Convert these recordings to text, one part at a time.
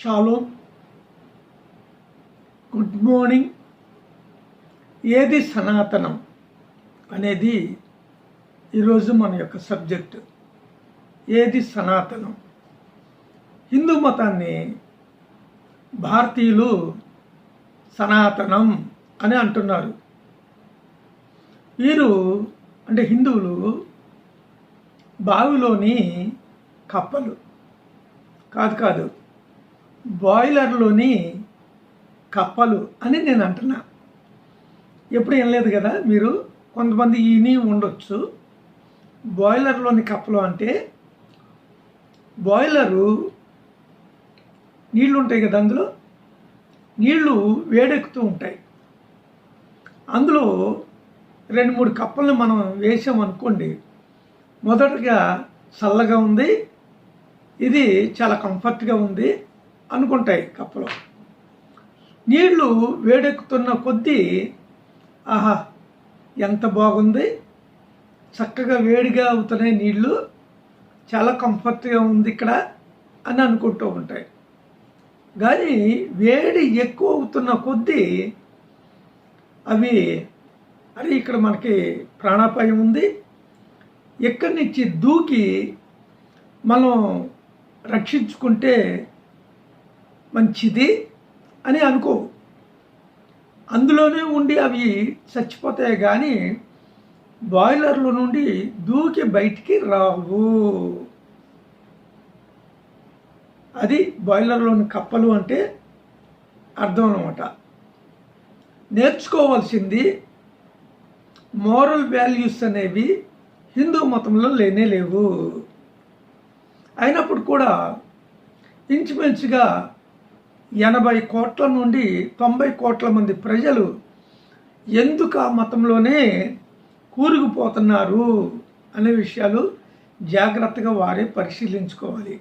Shalom good morning ఏది సనాతనం అనేది ఈరోజు మన యొక్క సబ్జెక్ట్. ఏది సనాతనం? హిందూ మతాన్ని భారతీయులు సనాతనం అని అంటున్నారు. వీరు అంటే హిందువులు బావిలోని కప్పలు. కాదు కాదు బాయిలర్లోని కప్పలు అని నేను అంటున్నా. ఎప్పుడు వినలేదు కదా మీరు? కొంతమంది ఈని ఉండొచ్చు. బాయిలర్లోని కప్పలు అంటే బాయిలరు నీళ్ళు ఉంటాయి కదా అందులో? నీళ్ళు వేడెక్కుతూ ఉంటాయి. అందులో రెండు మూడు కప్పలను మనం వేసామనుకోండి మొదటగా చల్లగా ఉంది. ఇది చాలా కంఫర్ట్గా ఉంది. అనుకుంటాయి కప్పలో. నీళ్ళు వేడెక్కుతున్న కొద్దీ ఆహా ఎంత బాగుంది. చక్కగా వేడిగా అవుతున్నాయి నీళ్ళు. చాలా కంఫర్ట్గా ఉంది ఇక్కడ అని అనుకుంటూ ఉంటాయి. కానీ వేడి ఎక్కువ అవుతున్న కొద్దీ అవి అరే ఇక్కడ మనకి ప్రాణాపాయం ఉంది. ఎక్కడి నుంచి దూకి మనం రక్షించుకుంటే మంచిది అని అనుకో. అందులోనే ఉండి అవి చచ్చిపోతాయి కానీ బాయిలర్లో నుండి దూకి బయటికి రావు. అది బాయిలర్లోని కప్పలు అంటే అర్థం అనమాట నేర్చుకోవాల్సింది మోరల్ వాల్యూస్ అనేవి హిందూ మతంలో లేనే లేవు. అయినప్పుడు కూడా ఇంచుమించుగా ఎనభై కోట్ల నుండి తొంభై కోట్ల మంది ప్రజలు ఎందుకు ఆ మతంలోనే కూరుకుపోతున్నారు అనే విషయాలు జాగ్రత్తగా వారే పరిశీలించుకోవాలి.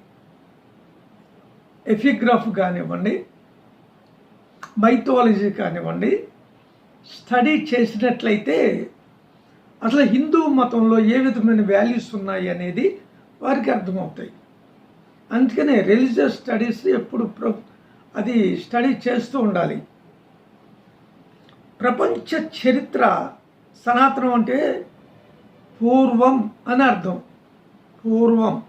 ఎఫిగ్రాఫ్ కానివ్వండి మైథాలజీ కానివ్వండి స్టడీ చేసినట్లయితే అసలు హిందూ మతంలో ఏ విధమైన వాల్యూస్ ఉన్నాయి అనేది వారికి అర్థమవుతాయి. అందుకనే రిలీజియస్ స్టడీస్ ఎప్పుడు ప్ర అది స్టడీ చేస్తూ ఉండాలి. ప్రపంచ చరిత్ర సనాతనం అంటే పూర్వం అని అర్థం. పూర్వం.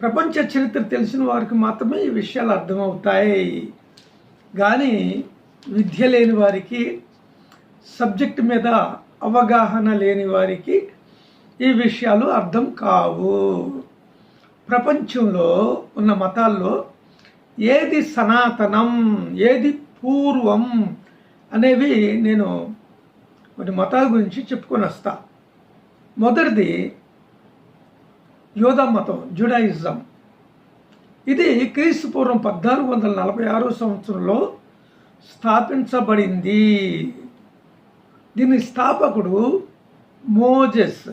ప్రపంచ చరిత్ర తెలిసిన వారికి మాత్రమే ఈ విషయాలు అర్థమవుతాయి. కానీ విద్య లేని వారికి సబ్జెక్ట్ మీద అవగాహన లేని వారికి ఈ విషయాలు అర్థం కావు. ప్రపంచంలో ఉన్న మతాల్లో ఏది సనాతనం ఏది పూర్వం అనేవి నేను కొన్ని మతాల గురించి చెప్పుకొని వస్తా. మొదటిది యోధ మతం జుడాయిజం. ఇది క్రీస్తు పూర్వం పద్నాలుగు వందల నలభై ఆరో సంవత్సరంలో స్థాపించబడింది. దీని స్థాపకుడు మోజెస్.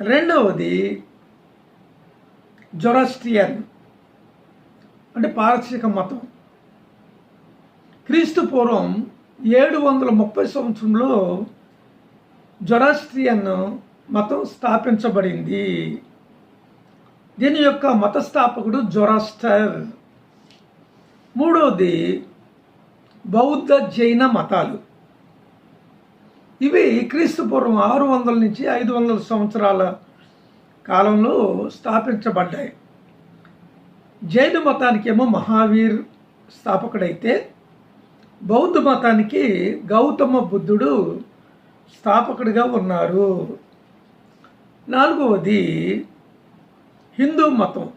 రెండవది జొరాస్ట్రియన్. అంటే పారసిక మతం. క్రీస్తు పూర్వం ఏడు వందల ముప్పై సంవత్సరంలో జొరాస్ట్రియన్ మతం స్థాపించబడింది. దీని యొక్క మత స్థాపకుడు జొరాస్టర్. మూడవది బౌద్ధ జైన మతాలు. ఇవి క్రీస్తు పూర్వం ఆరు వందల నుంచి ఐదు వందల సంవత్సరాల కాలంలో స్థాపించబడ్డాయి. జైన మతానికి ఏమో మహావీర్ స్థాపకుడైతే బౌద్ధ మతానికి గౌతమ బుద్ధుడు స్థాపకుడిగా ఉన్నారు. నాలుగవది హిందూ మతం.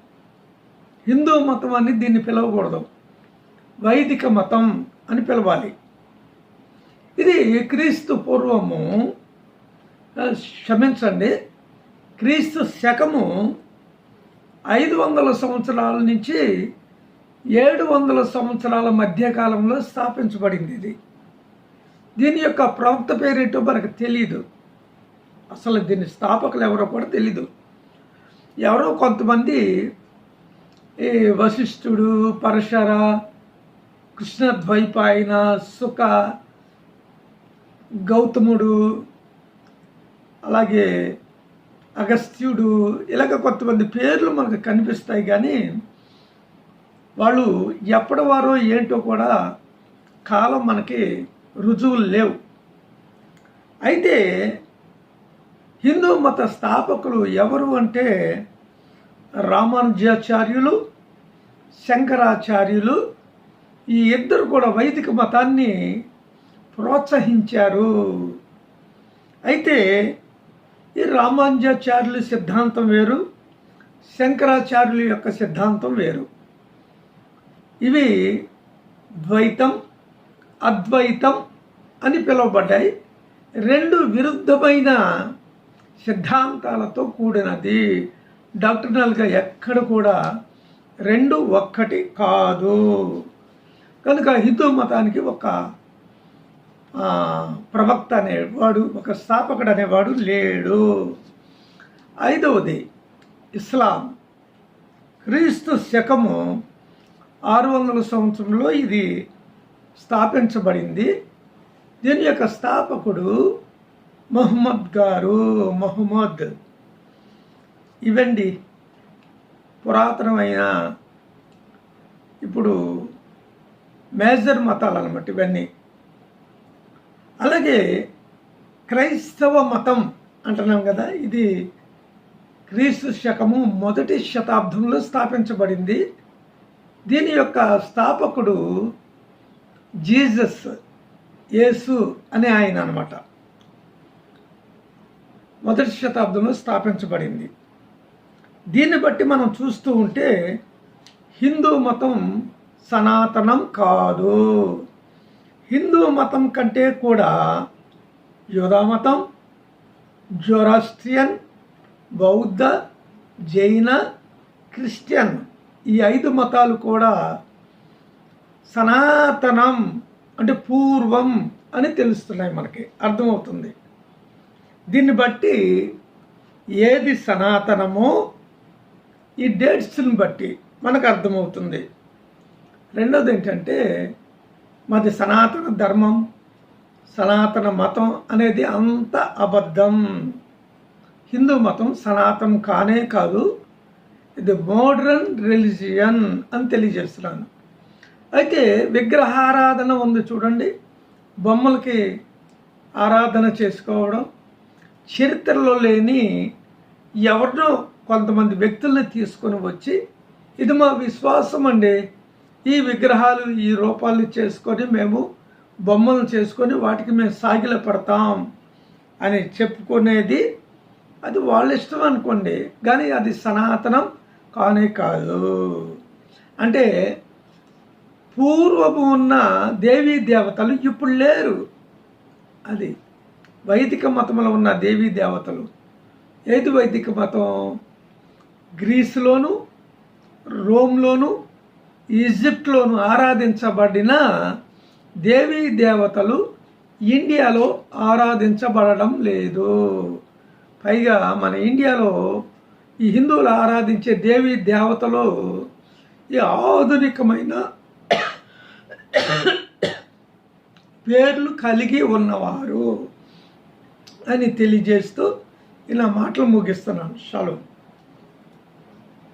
హిందూ మతం అని దీన్ని పిలవకూడదు. వైదిక మతం అని పిలవాలి. ఇది క్రీస్తు పూర్వము క్షమించండి క్రీస్తు శకము ఐదు వందల సంవత్సరాల నుంచి ఏడు వందల సంవత్సరాల మధ్యకాలంలో స్థాపించబడింది ఇది. దీని యొక్క ప్రవక్త పేరేటో మనకు తెలియదు అసలు దీని స్థాపకులు ఎవరో కూడా తెలీదు. ఎవరో కొంతమంది ఈ వశిష్ఠుడు పరశర కృష్ణద్వైపాయన సుఖ గౌతముడు అలాగే అగస్త్యుడు ఇలాగ కొంతమంది పేర్లు మనకు కనిపిస్తాయి కానీ వాళ్ళు ఎప్పటివారో ఏంటో కూడా కాలం మనకి రుజువులు లేవు. అయితే హిందూ మత స్థాపకులు ఎవరు అంటే రామానుజాచార్యులు శంకరాచార్యులు ఈ ఇద్దరు కూడా వైదిక మతాన్ని ప్రోత్సహించారు. అయితే ఈ రామానుజాచార్యుల సిద్ధాంతం వేరు శంకరాచార్యుల యొక్క సిద్ధాంతం వేరు. ఇవి ద్వైతం అద్వైతం అని పిలువబడ్డాయి. రెండు విరుద్ధమైన సిద్ధాంతాలతో కూడినది. డాక్టర్నల్గా ఎక్కడ కూడా రెండు ఒక్కటి కాదు. కనుక హిందూ మతానికి ఒక ప్రవక్త అనేవాడు ఒక స్థాపకుడు అనేవాడు లేడు. ఐదవది ఇస్లాం. క్రీస్తు శకము ఆరు వందల సంవత్సరంలో ఇది స్థాపించబడింది. దీని యొక్క స్థాపకుడు మహమ్మద్ గారు మహమ్మద్. ఇవండి పురాతనమైన ఇప్పుడు మేజర్ మతాలు అనమాట ఇవన్నీ. అలాగే క్రైస్తవ మతం అంటున్నాం కదా ఇది క్రీస్తు శకము మొదటి శతాబ్దంలో స్థాపించబడింది. దీని యొక్క స్థాపకుడు జీసస్ యేసు అనే ఆయన అనమాట మొదటి శతాబ్దంలో స్థాపించబడింది. దీన్ని బట్టి మనం చూస్తూ ఉంటే హిందూ మతం సనాతనం కాదు. హిందూ మతం కంటే కూడా యోధా మతం జొరాస్ట్రియన్ బౌద్ధ జైన క్రిస్టియన్ ఈ ఐదు మతాలు కూడా సనాతనం అంటే పూర్వం అని తెలుస్తున్నాయి మనకి. అర్థమవుతుంది. దీన్ని బట్టి ఏది సనాతనమో ఈ డేట్స్ని బట్టి మనకు అర్థమవుతుంది. రెండోది ఏంటంటే మాది సనాతన ధర్మం సనాతన మతం అనేది అంత అబద్ధం. హిందూ మతం సనాతనం కానే కాదు ఇది మోడ్రన్ రిలిజియన్ అని తెలియజేస్తున్నాను. అయితే విగ్రహారాధన ఉంది చూడండి. బొమ్మలకి ఆరాధన చేసుకోవడం చరిత్రలో లేని ఎవరినో కొంతమంది వ్యక్తుల్ని తీసుకొని వచ్చి ఇది మా విశ్వాసం అండి. ఈ విగ్రహాలు ఈ రూపాలు చేసుకొని మేము బొమ్మలు చేసుకొని వాటికి మేము సాగిల పడతాం అని చెప్పుకునేది అది వాళ్ళ ఇష్టం అనుకోండి. కానీ అది సనాతనం కానే కాదు. అంటే పూర్వము ఉన్న దేవీ దేవతలు ఇప్పుడు లేరు. అది వైదిక మతంలో ఉన్న దేవీ దేవతలు. ఏది వైదిక మతం? గ్రీస్లోను రోమ్లోను ఈజిప్ట్లోను ఆరాధించబడిన దేవీ దేవతలు ఇండియాలో ఆరాధించబడడం లేదు. పైగా మన ఇండియాలో ఈ హిందువులు ఆరాధించే దేవీ దేవతలు ఈ ఆధునికమైన పేర్లు కలిగి ఉన్నవారు అని తెలియజేస్తూ ఇలా మాటలు ముగిస్తున్నాను. సెలవు